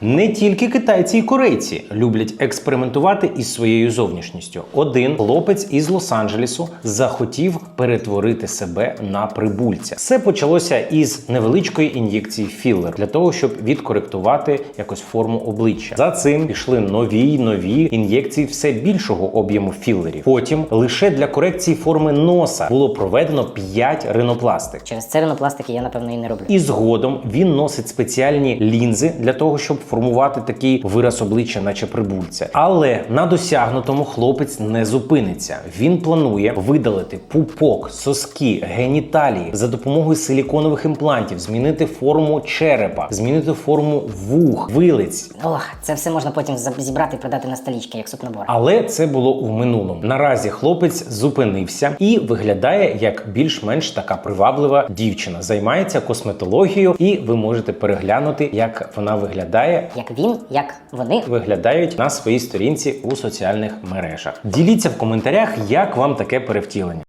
Не тільки китайці і корейці люблять експериментувати із своєю зовнішністю. Один хлопець із Лос-Анджелесу захотів перетворити себе на прибульця. Все почалося із невеличкої ін'єкції філер для того, щоб відкоректувати якось форму обличчя. За цим пішли нові й нові ін'єкції все більшого об'єму філерів. Потім лише для корекції форми носа було проведено 5 ринопластик. Через це ринопластики я, напевно, і не роблю. І згодом він носить спеціальні лінзи для того, щоб формувати такий вираз обличчя, наче прибульця. Але на досягнутому хлопець не зупиниться. Він планує видалити пупок, соски, геніталії за допомогою силіконових імплантів, змінити форму черепа, змінити форму вух, вилиць. Ох, це все можна потім зібрати і продати на столічки, як супнабор. Але це було у минулому. Наразі хлопець зупинився і виглядає як більш-менш така приваблива дівчина. Займається косметологією, і ви можете переглянути, як вона виглядає. Як він, як вони. Виглядають на своїй сторінці у соціальних мережах. Діліться в коментарях, як вам таке перевтілення.